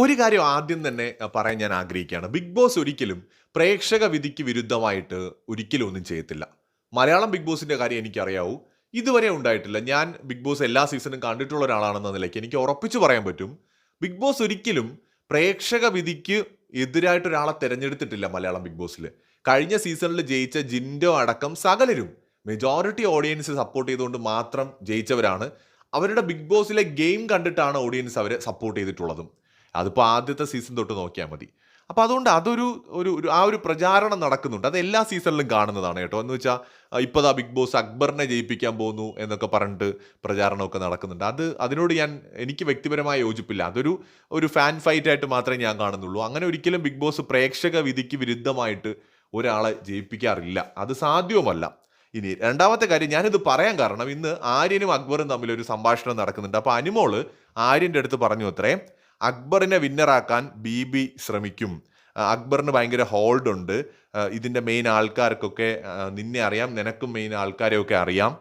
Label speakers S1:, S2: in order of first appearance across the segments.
S1: ഒരു കാര്യം ആദ്യം തന്നെ പറയാൻ ഞാൻ ആഗ്രഹിക്കുകയാണ്. ബിഗ് ബോസ് ഒരിക്കലും പ്രേക്ഷക വിധിക്ക് വിരുദ്ധമായിട്ട് ഒരിക്കലും ഒന്നും ചെയ്യത്തില്ല. മലയാളം ബിഗ് ബോസിന്റെ കാര്യം എനിക്കറിയാവൂ. ഇതുവരെ ഉണ്ടായിട്ടില്ല. ഞാൻ ബിഗ് ബോസ് എല്ലാ സീസണും കണ്ടിട്ടുള്ള ഒരാളാണെന്ന നിലയ്ക്ക് എനിക്ക് ഉറപ്പിച്ചു പറയാൻ പറ്റും. ബിഗ് ബോസ് ഒരിക്കലും പ്രേക്ഷക വിധിക്ക് എതിരായിട്ട് ഒരാളെ തിരഞ്ഞെടുത്തിട്ടില്ല മലയാളം ബിഗ് ബോസിൽ കഴിഞ്ഞ സീസണിൽ ജയിച്ച ജിൻഡോ അടക്കം സകലരും മെജോറിറ്റി ഓഡിയൻസ് സപ്പോർട്ട് ചെയ്തുകൊണ്ട് മാത്രം ജയിച്ചവരാണ്. അവരുടെ ബിഗ് ബോസിലെ ഗെയിം കണ്ടിട്ടാണ് ഓഡിയൻസ് അവരെ സപ്പോർട്ട് ചെയ്തിട്ടുള്ളതും. അതിപ്പോൾ ആദ്യത്തെ സീസൺ തൊട്ട് നോക്കിയാൽ മതി. അപ്പോൾ അതുകൊണ്ട് അതൊരു ഒരു ഒരു ആ ഒരു പ്രചാരണം നടക്കുന്നുണ്ട്. അത് എല്ലാ സീസണിലും കാണുന്നതാണ് കേട്ടോ. എന്ന് വെച്ചാൽ ഇപ്പോൾ ആ ബിഗ് ബോസ് അക്ബറിനെ ജയിപ്പിക്കാൻ പോകുന്നു എന്നൊക്കെ പറഞ്ഞിട്ട് പ്രചാരണമൊക്കെ നടക്കുന്നുണ്ട്. അത് അതിനോട് ഞാൻ എനിക്ക് വ്യക്തിപരമായ യോജിപ്പില്ല. അതൊരു ഒരു ഫാൻ ഫൈറ്റ് ആയിട്ട് മാത്രമേ ഞാൻ കാണുന്നുള്ളൂ. അങ്ങനെ ഒരിക്കലും ബിഗ് ബോസ് പ്രേക്ഷക വിധിക്ക് വിരുദ്ധമായിട്ട് ഒരാളെ ജയിപ്പിക്കാറില്ല. അത് സാധ്യവുമല്ല ഇനി രണ്ടാമത്തെ കാര്യം ഞാനിത് പറയാൻ കാരണം ഇന്ന് ആര്യനും അക്ബറും തമ്മിൽ ഒരു സംഭാഷണം നടക്കുന്നുണ്ട്. അപ്പോൾ അനുമോൾ ആര്യന്റെ അടുത്ത് പറഞ്ഞു അത്രേ അക്ബറിനെ വിന്നറാക്കാൻ ബി ബി ശ്രമിക്കും അക്ബറിന് ഭയങ്കര ഹോൾഡ് ഉണ്ട്. ആ, ഇതിന്റെ മെയിൻ ആൾക്കാർക്കൊക്കെ നിന്നെ അറിയാം നിനക്കും മെയിൻ ആൾക്കാരെയൊക്കെ അറിയാം.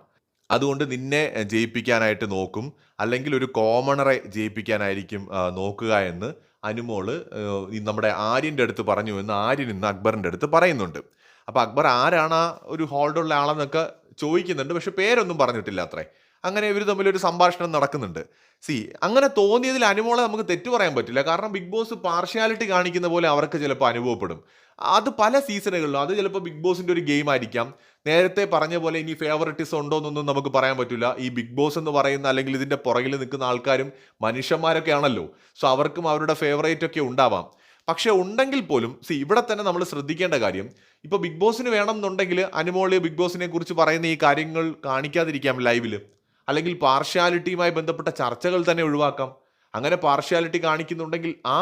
S1: അതുകൊണ്ട് നിന്നെ ജയിപ്പിക്കാനായിട്ട് നോക്കും. അല്ലെങ്കിൽ ഒരു കോമണറെ ജയിപ്പിക്കാനായിരിക്കും നോക്കുക എന്ന് അനുമോൾ നമ്മുടെ ആര്യന്റെ അടുത്ത് പറഞ്ഞു എന്ന് ആര്യൻ ഇന്ന് അക്ബറിന്റെ അടുത്ത് പറയുന്നുണ്ട്. അപ്പോൾ അക്ബർ ആരാണ് ആ ഒരു ഹോൾഡുള്ള ആളെന്നൊക്കെ ചോദിക്കുന്നുണ്ട്. പക്ഷെ പേരൊന്നും പറഞ്ഞിട്ടില്ല അത്രേ. അങ്ങനെ ഇവർ തമ്മിലൊരു സംഭാഷണം നടക്കുന്നുണ്ട്. സി അങ്ങനെ തോന്നിയതിൽ അനുമോളെ നമുക്ക് തെറ്റു പറയാൻ പറ്റില്ല. കാരണം ബിഗ് ബോസ് പാർഷ്യാലിറ്റി കാണിക്കുന്ന പോലെ അവർക്ക് ചിലപ്പോൾ അനുഭവപ്പെടും. അത് പല സീസണുകളിലും അത് ചിലപ്പോൾ ബിഗ് ബോസിന്റെ ഒരു ഗെയിം ആയിരിക്കാം. നേരത്തെ പറഞ്ഞ പോലെ ഇനി ഫേവററ്റിസം ഉണ്ടോ എന്നൊന്നും നമുക്ക് പറയാൻ പറ്റില്ല. ഈ ബിഗ് ബോസ് എന്ന് പറയുന്ന അല്ലെങ്കിൽ ഇതിന്റെ പുറകിൽ നിൽക്കുന്ന ആൾക്കാരും മനുഷ്യന്മാരൊക്കെ ആണല്ലോ. സോ അവർക്കും അവരുടെ ഫേവറേറ്റ് ഒക്കെ ഉണ്ടാവാം. പക്ഷേ ഉണ്ടെങ്കിൽ പോലും സി ഇവിടെ തന്നെ നമ്മൾ ശ്രദ്ധിക്കേണ്ട കാര്യം ഇപ്പോൾ ബിഗ് ബോസിന് വേണം എന്നുണ്ടെങ്കിൽ അനുമോൾ ബിഗ് ബോസിനെ കുറിച്ച് പറയുന്ന ഈ കാര്യങ്ങൾ കാണിക്കാതിരിക്കാം ലൈവിൽ അല്ലെങ്കിൽ പാർഷ്യാലിറ്റിയുമായി ബന്ധപ്പെട്ട ചർച്ചകൾ തന്നെ ഒഴിവാക്കാം. അങ്ങനെ പാർഷ്യാലിറ്റി കാണിക്കുന്നുണ്ടെങ്കിൽ ആ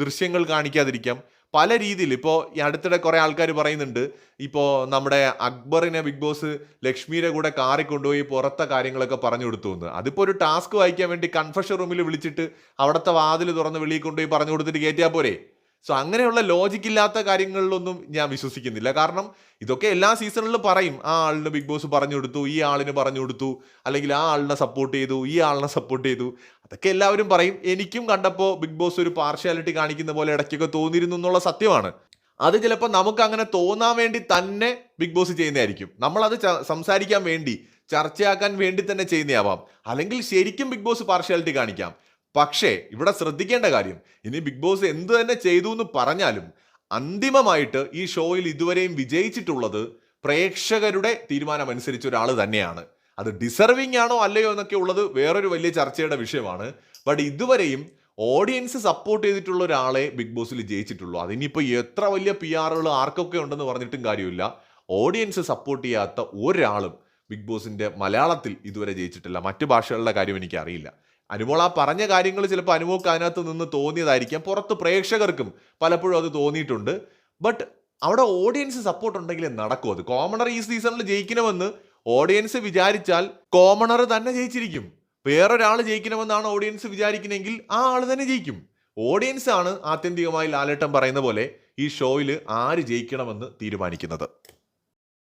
S1: ദൃശ്യങ്ങൾ കാണിക്കാതിരിക്കാം. പല രീതിയിൽ ഇപ്പോൾ ഈ അടുത്തിടെ കുറേ ആൾക്കാർ പറയുന്നുണ്ട് ഇപ്പോൾ നമ്മുടെ അക്ബറിനെ ബിഗ് ബോസ് ലക്ഷ്മിയുടെ കൂടെ കാറി കൊണ്ടുപോയി പുറത്തെ കാര്യങ്ങളൊക്കെ പറഞ്ഞു കൊടുത്തു എന്ന് അതിപ്പോൾ ഒരു ടാസ്ക് വായിക്കാൻ വേണ്ടി കൺഫഷൻ റൂമിൽ വിളിച്ചിട്ട് അവിടുത്തെ വാതിൽ തുറന്ന് വെളിയിൽ കൊണ്ടുപോയി പറഞ്ഞു കൊടുത്തിട്ട് കയറ്റിയാൽ പോരെ? സോ അങ്ങനെയുള്ള ലോജിക് ഇല്ലാത്ത കാര്യങ്ങളിലൊന്നും ഞാൻ വിശ്വസിക്കുന്നില്ല. കാരണം ഇതൊക്കെ എല്ലാ സീസണിലും പറയും. ആ ആളിന് ബിഗ് ബോസ് പറഞ്ഞു കൊടുത്തു ഈ ആളിന് പറഞ്ഞു കൊടുത്തു അല്ലെങ്കിൽ ആ ആളിനെ സപ്പോർട്ട് ചെയ്തു ഈ ആളിനെ സപ്പോർട്ട് ചെയ്തു. അതൊക്കെ എല്ലാവരും പറയും. എനിക്കും കണ്ടപ്പോൾ ബിഗ് ബോസ് ഒരു പാർഷ്യാലിറ്റി കാണിക്കുന്ന പോലെ ഇടയ്ക്കൊക്കെ തോന്നിയിരുന്നു എന്നുള്ള സത്യമാണ്. അത് ചിലപ്പോൾ നമുക്ക് അങ്ങനെ തോന്നാൻ വേണ്ടി തന്നെ ബിഗ് ബോസ് ചെയ്യുന്നതായിരിക്കും. നമ്മളത് സംസാരിക്കാൻ വേണ്ടി ചർച്ചയാക്കാൻ വേണ്ടി തന്നെ ചെയ്യുന്നതാവാം. അല്ലെങ്കിൽ ശരിക്കും ബിഗ് ബോസ് പാർഷ്യാലിറ്റി കാണിക്കാം. പക്ഷേ ഇവിടെ ശ്രദ്ധിക്കേണ്ട കാര്യം. ഇനി ബിഗ് ബോസ് എന്ത് തന്നെ ചെയ്തു എന്ന് പറഞ്ഞാലും അന്തിമമായിട്ട് ഈ ഷോയിൽ ഇതുവരെയും വിജയിച്ചിട്ടുള്ളത് പ്രേക്ഷകരുടെ തീരുമാനം അനുസരിച്ച ഒരാൾ തന്നെയാണ്. അത് ഡിസർവിംഗ് ആണോ അല്ലയോ എന്നൊക്കെ ഉള്ളത് വേറൊരു വലിയ ചർച്ചയുടെ വിഷയമാണ്. ബട്ട് ഇതുവരെയും ഓഡിയൻസ് സപ്പോർട്ട് ചെയ്തിട്ടുള്ള ഒരാളെ ബിഗ് ബോസിൽ ജയിച്ചിട്ടുള്ളൂ. അതിനിപ്പോൾ എത്ര വലിയ പി ആറുകൾ ആർക്കൊക്കെ ഉണ്ടെന്ന് പറഞ്ഞിട്ടും കാര്യമില്ല. ഓഡിയൻസ് സപ്പോർട്ട് ചെയ്യാത്ത ഒരാളും ബിഗ് ബോസിന്റെ മലയാളത്തിൽ ഇതുവരെ ജയിച്ചിട്ടില്ല. മറ്റു ഭാഷകളുടെ കാര്യം എനിക്ക് അറിയില്ല അനുമോൾ ആ പറഞ്ഞ കാര്യങ്ങൾ ചിലപ്പോൾ അനുമോൾക്ക് അതിനകത്ത് നിന്ന് തോന്നിയതായിരിക്കാം. പുറത്ത് പ്രേക്ഷകർക്കും പലപ്പോഴും അത് തോന്നിയിട്ടുണ്ട്. ബട്ട് അവിടെ ഓഡിയൻസ് സപ്പോർട്ട് ഉണ്ടെങ്കിൽ നടക്കും. അത് കോമണർ ഈ സീസണിൽ ജയിക്കണമെന്ന് ഓഡിയൻസ് വിചാരിച്ചാൽ കോമണർ തന്നെ ജയിച്ചിരിക്കും. വേറൊരാൾ ജയിക്കണമെന്നാണ് ഓഡിയൻസ് വിചാരിക്കുന്നതെങ്കിൽ ആ ആൾ തന്നെ ജയിക്കും. ഓഡിയൻസ് ആണ് ആത്യന്തികമായി ലാലേട്ടൻ പറയുന്ന പോലെ ഈ ഷോയിൽ ആര് ജയിക്കണമെന്ന് തീരുമാനിക്കുന്നത്.